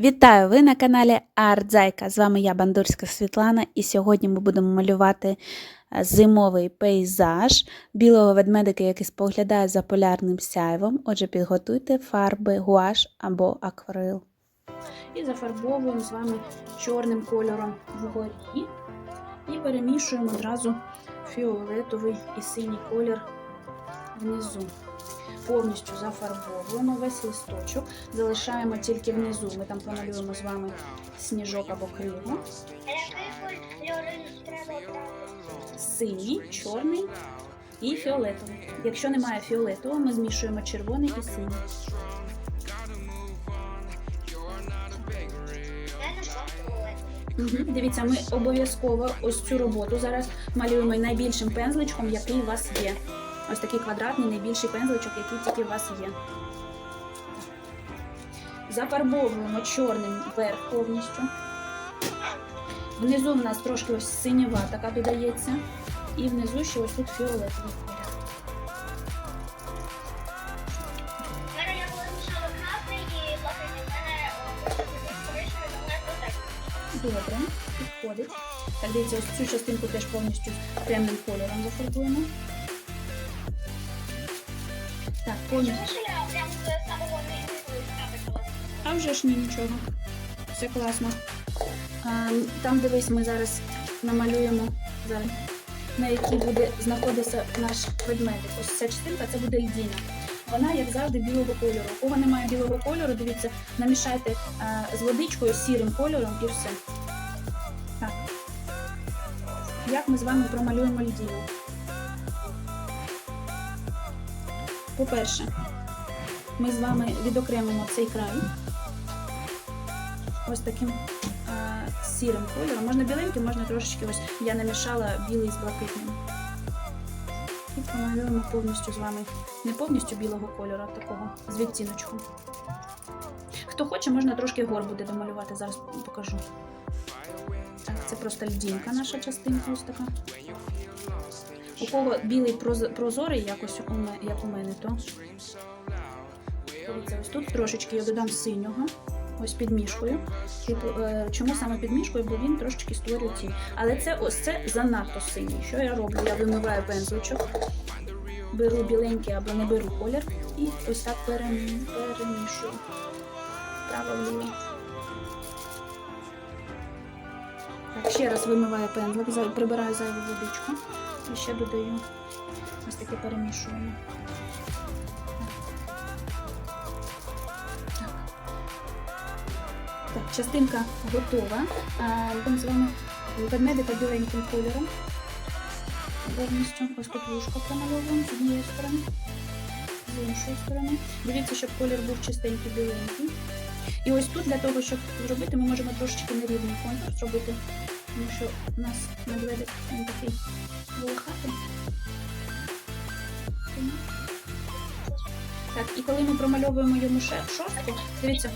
Вітаю! Ви на каналі Артзайка. З вами я, Бандурська Світлана, і сьогодні ми будемо малювати е, зимовий пейзаж білого ведмедика, який споглядає за полярним сяйвом. Отже, підготуйте фарби гуаш або акварил. І зафарбовуємо з вами чорним кольором вгорі. І перемішуємо одразу фіолетовий і синій колір внизу повністю зафарбовуємо весь листочок, залишаємо тільки внизу. Ми там помалюємо з вами сніжок або брати? Синій, чорний і фіолетовий. Якщо немає фіолетового, ми змішуємо червоний і синій. Угу. Дивіться, ми обов'язково ось цю роботу зараз малюємо найбільшим пензличком, який у вас є. Ось такий квадратний найбільший пензличок, який тільки у вас є. Зафарбовуємо чорним верх повністю. Внизу в нас трошки ось синєва така додається. І внизу ще ось тут фіолетовий. Добре, підходить. Так, дивіться, ось цю частинку теж повністю темним кольором зафарбуємо. Ставила? А вже ж ні, нічого. Все класно. А, там дивись, ми зараз намалюємо зараз, на якій буде знаходитися наш ведмедик. Ось ця частинка це буде льдіна. Вона, як завжди, білого кольору. У кого немає білого кольору, дивіться, намішайте а, з водичкою сірим кольором і все. Так. Як ми з вами промалюємо льдіну? По-перше, ми з вами відокремимо цей край ось таким е, сірим кольором. Можна біленьким, можна трошечки ось я намішала білий з блакитним. І помалюємо повністю з вами не повністю білого кольору, а такого з відтіночком. Хто хоче, можна трошки гор буде домалювати, зараз покажу. Так, це просто льдінка наша частинка ось така. У кого білий прозорий, якось як у мене, то ось тут трошечки я додам синього, ось під мішкою. Типу, е, чому саме під мішкою? Бо він трошечки створює тінь. Але це ось це занадто синій. Що я роблю? Я вимиваю пензличок, беру біленький або не беру колір і ось так перем- перемішую. Право вліво. Так, ще раз вимиваю пензлик, прибираю зайву водичку і ще додаю. Ось таке перемішуємо. Так, частинка готова. Будемо з вами ведмедика біленьким кольором. Повністю ось тут вушко промальовуємо з однієї сторони, з іншої сторони. Дивіться, щоб колір був чистенький біленький. І ось тут для того, щоб зробити, ми можемо трошечки нерівний контур зробити, тому що у нас медведик він такий Так, і коли ми промальовуємо йому шорстку, дивіться,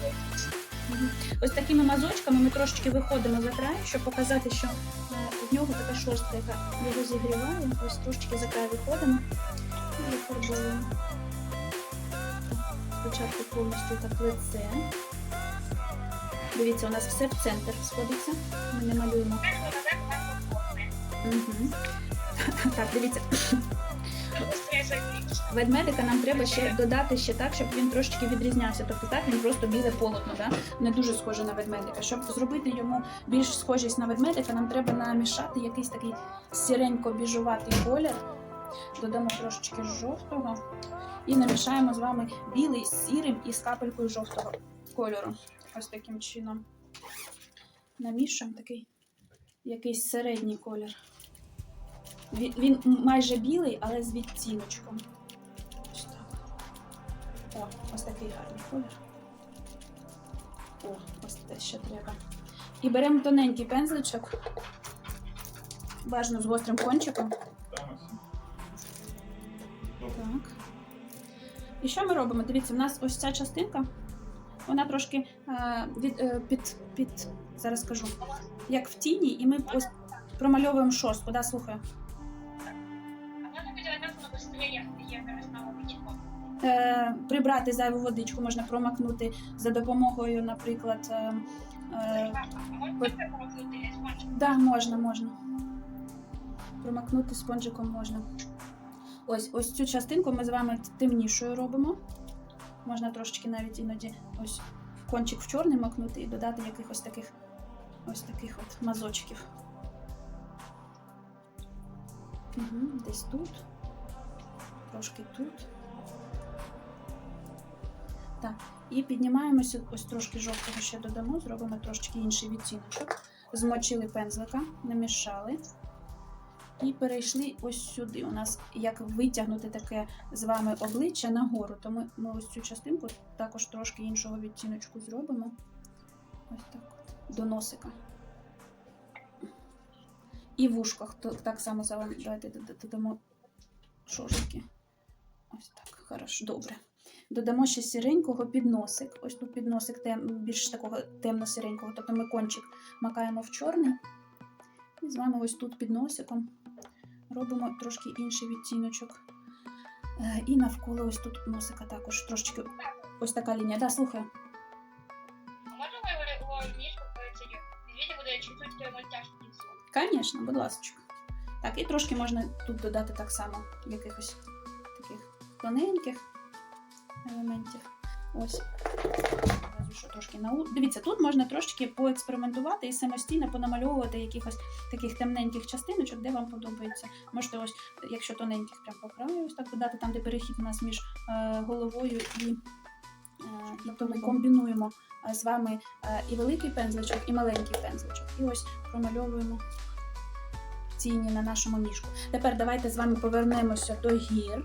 Ось такими мазочками ми трошечки виходимо за край, щоб показати, що е, в нього така шорстка, яка його зігріває. Ось трошечки за край виходимо і фарбуємо. Спочатку повністю так лице. Дивіться, у нас все в центр сходиться. Ми не малюємо. Угу. Так, дивіться. Ведмедика нам треба ще додати ще так, щоб він трошечки відрізнявся. Тобто так він просто біле полотно, да? не дуже схоже на ведмедика. Щоб зробити йому більш схожість на ведмедика, нам треба намішати якийсь такий сіренько-біжуватий колір. Додамо трошечки жовтого і намішаємо з вами білий з сірим і з капелькою жовтого кольору. Ось таким чином. Намішуємо такий якийсь середній колір. Він, він майже білий, але з відтіночком. Ось так. О, ось такий гарний колір. О, ось те ще треба. І беремо тоненький пензличок. Бажано з гострим кончиком. Так. І що ми робимо? Дивіться, в нас ось ця частинка, вона трошки е, від, е, під, під, зараз скажу, як в тіні, і ми ось промальовуємо шорстку, да, слухаю. Прибрати зайву водичку, можна промакнути за допомогою, наприклад. Е, е, Можете промокнути спонжик? Да, можна, можна. Промакнути спонжиком можна. Ось, ось цю частинку ми з вами темнішою робимо. Можна трошечки навіть іноді ось в кончик в чорний макнути і додати якихось таких ось таких от мазочків. Угу, десь тут. Трошки тут. Так, і піднімаємося, ось трошки жовтого ще додамо, зробимо трошечки інший відтіночок змочили пензлика, намішали. І перейшли ось сюди. У нас як витягнути таке з вами обличчя нагору. То ми, ось цю частинку також трошки іншого відтіночку зробимо. Ось так от, до носика. І в ушках так само. Давайте додамо шошики. Ось так, хорошо, добре. Додамо ще сіренького під носик. Ось тут під носик тем, більш такого темно-сіренького. Тобто ми кончик макаємо в чорний. І з вами ось тут під носиком робимо трошки інший відтіночок. Е, І навколо ось тут носика також трошечки ось така лінія. Да, слухаю. Його ніжку буде чуть-чуть. Звісно, будь ласка. Так, і трошки можна тут додати так само якихось таких тоненьких елементів. Ось. Що трошки нау... Дивіться, тут можна трошки поекспериментувати і самостійно понамальовувати якихось таких темненьких частиночок, де вам подобається. Можете ось, якщо тоненьких, прям по краю, ось так додати, там, де перехід у нас між е, головою і. е, І то ми комбінуємо е, з вами е, і великий пензличок, і маленький пензличок. І ось промальовуємо тіні на нашому ніжку. Тепер давайте з вами повернемося до гір.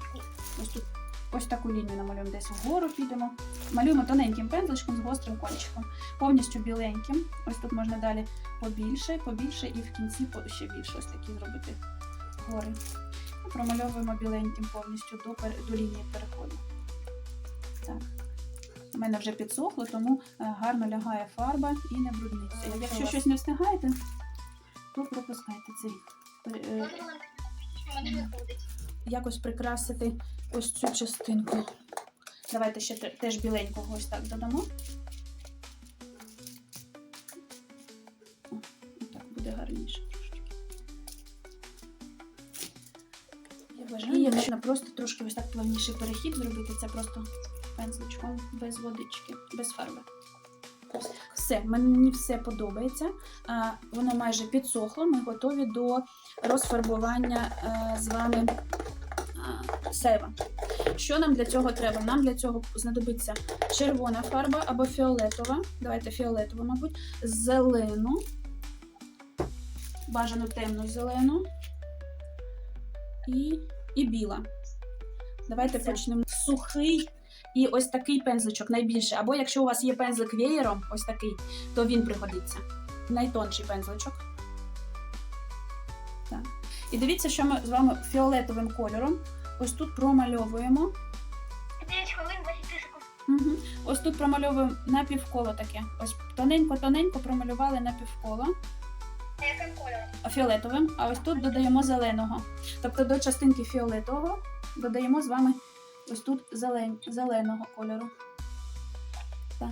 Ось тут ось таку лінію намалюємо, десь вгору підемо. Малюємо тоненьким пензличком з гострим кончиком, повністю біленьким. Ось тут можна далі побільше, побільше і в кінці ще більше ось такі зробити гори. І Промальовуємо біленьким повністю до, до лінії переходу. Так. У мене вже підсохло, тому е, гарно лягає фарба і не брудниться. Е, Якщо щось не встигаєте, то пропускайте цей. е, якось прикрасити ось цю частинку. Давайте ще теж біленького ось так додамо. Так буде гарніше трошечки. Я вважаю, і можна просто трошки ось так плавніший перехід зробити. Це просто пензличком без водички, без фарби. Все, мені все подобається. А, Воно майже підсохло. Ми готові до розфарбування е, з вами а, сяйва. Що нам для цього треба? Нам для цього знадобиться червона фарба або фіолетова. Давайте фіолетову, мабуть, зелену, бажано темну зелену і, і біла. Давайте почнемо. Сухий і ось такий пензличок найбільше. Або якщо у вас є пензлик веєром, ось такий, то він пригодиться. Найтонший пензличок. Так. І дивіться, що ми з вами фіолетовим кольором ось тут промальовуємо. 9 хвилин 20 секунд. Угу. Ось тут промальовуємо напівколо таке. Ось тоненько-тоненько промалювали напівколо яким кольором? фіолетовим, а ось тут додаємо зеленого. Тобто до частинки фіолетового додаємо з вами ось тут зелень, зеленого кольору. Так.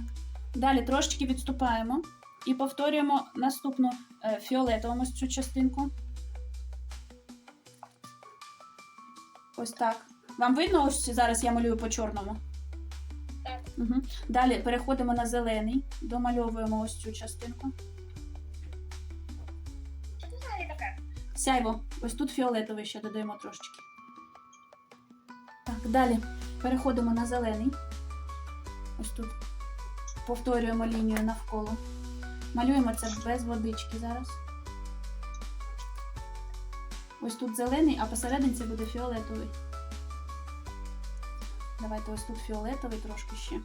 Далі трошечки відступаємо і повторюємо наступну е, фіолетовому ось цю частинку. Ось так. Вам видно, ось зараз я малюю по чорному? Так. Угу. Далі переходимо на зелений, домальовуємо ось цю частинку. Сяйво. Ось тут фіолетовий ще додаємо трошечки. Так, далі переходимо на зелений. Ось тут повторюємо лінію навколо. Малюємо це без водички зараз. Ось тут зелений, а посерединці буде фіолетовий. Давайте ось тут фіолетовий трошки ще.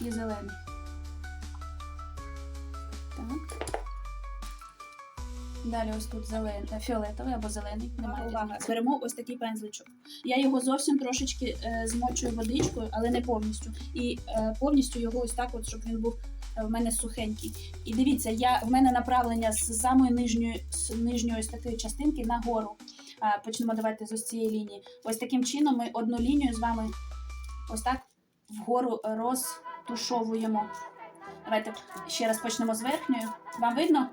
І зелений. Так. Далі ось тут зелений, е, фіолетовий або зелений. Немає увага. Беремо ось такий пензличок. Я його зовсім трошечки е, змочую водичкою, але не повністю. І е, повністю його ось так, от, щоб він був е, в мене сухенький. І дивіться, я, в мене направлення з самої нижньої, з нижньої ось такої частинки нагору. А, почнемо давайте з ось цієї лінії. Ось таким чином ми одну лінію з вами ось так вгору розтушовуємо. Давайте ще раз почнемо з верхньої. Вам видно?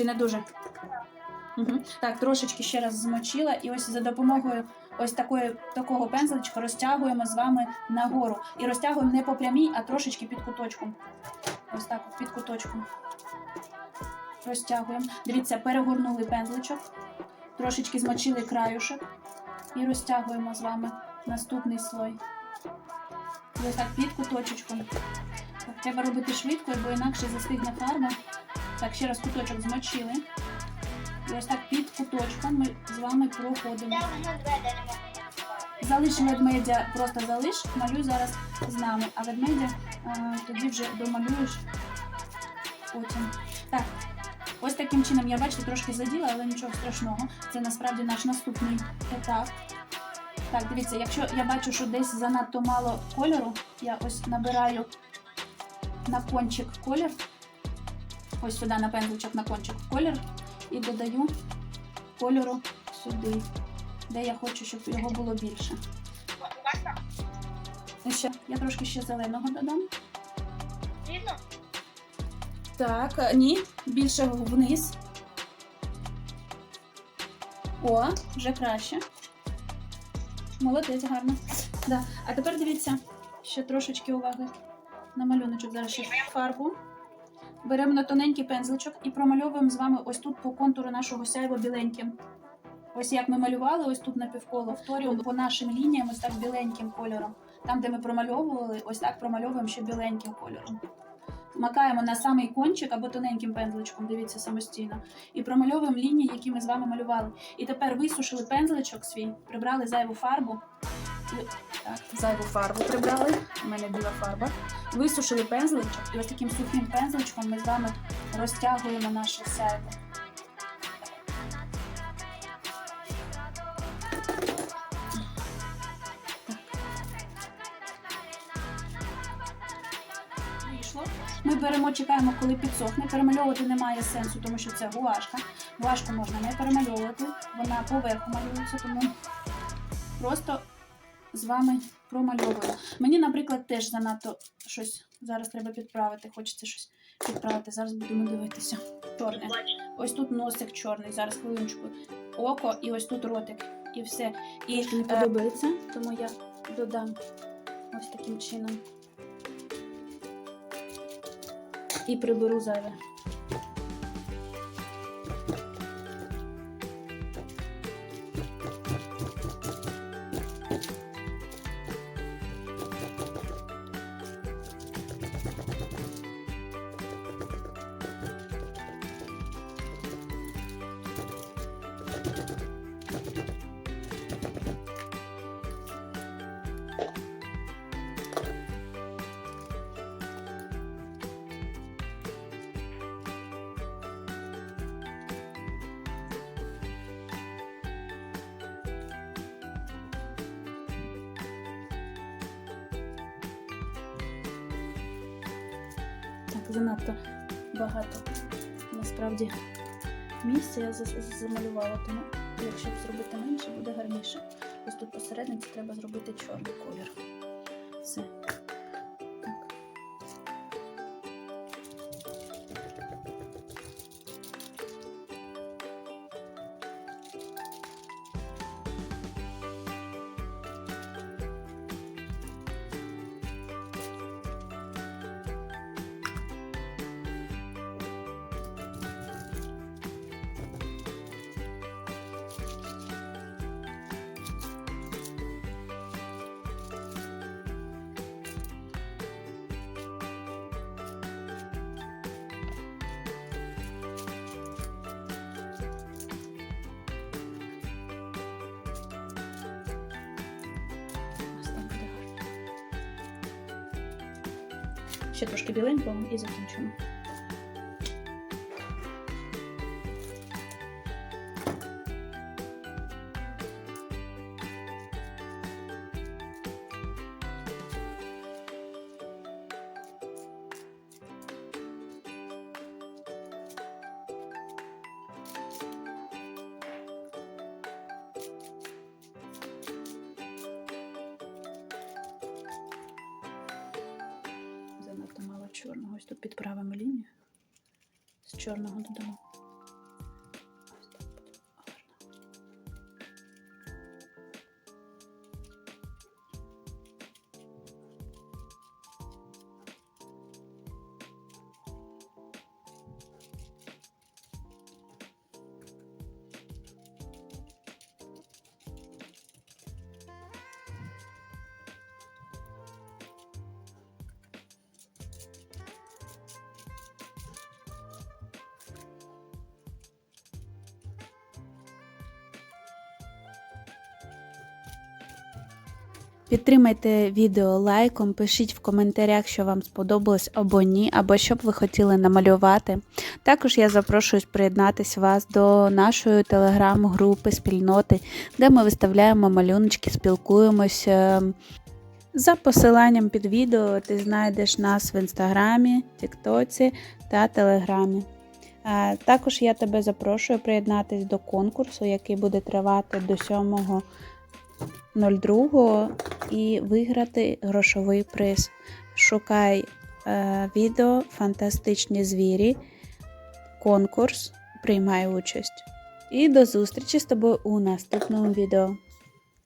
Чи не дуже? Угу. Так, трошечки ще раз змочила, і ось за допомогою ось такої, такого пензличка розтягуємо з вами нагору. І розтягуємо не по прямій, а трошечки під куточком. Ось так, під куточком. Розтягуємо. Дивіться, перегорнули пензличок, трошечки змочили краюшок і розтягуємо з вами наступний слой. І ось так під куточечком. Так, треба робити швидко, бо інакше застигне фарба. Так, ще раз куточок змочили. І ось так під куточком ми з вами проходимо. Залиш ведмедя, просто залиш, малюй зараз з нами, а ведмедя е, тоді вже домалюєш потім. Так, ось таким чином я бачите, трошки заділа, але нічого страшного. Це насправді наш наступний етап. Так, дивіться, якщо я бачу, що десь занадто мало кольору, я ось набираю на кончик колір. Ось сюди на пензличок на кончик колір і додаю кольору сюди, де я хочу, щоб його було більше. І ще я трошки ще зеленого додам. Видно? Так, е, ні, більше вниз. О, вже краще. Молодець, гарно. Да. А тепер дивіться, ще трошечки уваги на малюночок. Зараз ще фарбу. Беремо на тоненький пензличок і промальовуємо з вами ось тут по контуру нашого сяйва біленьким. Ось як ми малювали, ось тут на півколо, повторюємо по нашим лініям ось так біленьким кольором. Там, де ми промальовували, ось так промальовуємо ще біленьким кольором. Макаємо на самий кончик або тоненьким пензличком, дивіться самостійно, і промальовуємо лінії, які ми з вами малювали. І тепер висушили пензличок свій, прибрали зайву фарбу. Так, зайву фарбу прибрали. У мене біла фарба. Висушили пензличок, і ось таким сухим пензличком ми з вами розтягуємо наше сяйво. Ми беремо, чекаємо, коли підсохне. Перемальовувати немає сенсу, тому що це гуашка. Гуашку можна не перемальовувати, вона поверху малюється, тому просто з вами промальовую. Мені, наприклад, теж занадто щось зараз треба підправити. Хочеться щось підправити. Зараз будемо дивитися. Чорне. Ось тут носик чорний, зараз хвилиночку. Око і ось тут ротик. І все. І не е, подобається. тому я додам ось таким чином. І приберу зайве. Так, занадто багато насправді місця я за- за- замалювала, тому якщо б зробити менше, буде гарніше. Ось тут посередині треба зробити чорний колір. Ще трошки біленького і закінчимо. Чорного. Ось тут підправимо лінію. З чорного додамо. Підтримайте відео лайком, пишіть в коментарях, що вам сподобалось або ні, або що б ви хотіли намалювати. Також я запрошую приєднатись вас до нашої телеграм-групи спільноти, де ми виставляємо малюночки, спілкуємося. За посиланням під відео ти знайдеш нас в інстаграмі, Тіктоці та Телеграмі. Е, Також я тебе запрошую приєднатись до конкурсу, який буде тривати до 7 02 і виграти грошовий приз. Шукай е, відео Фантастичні звірі, конкурс, приймай участь. І до зустрічі з тобою у наступному відео.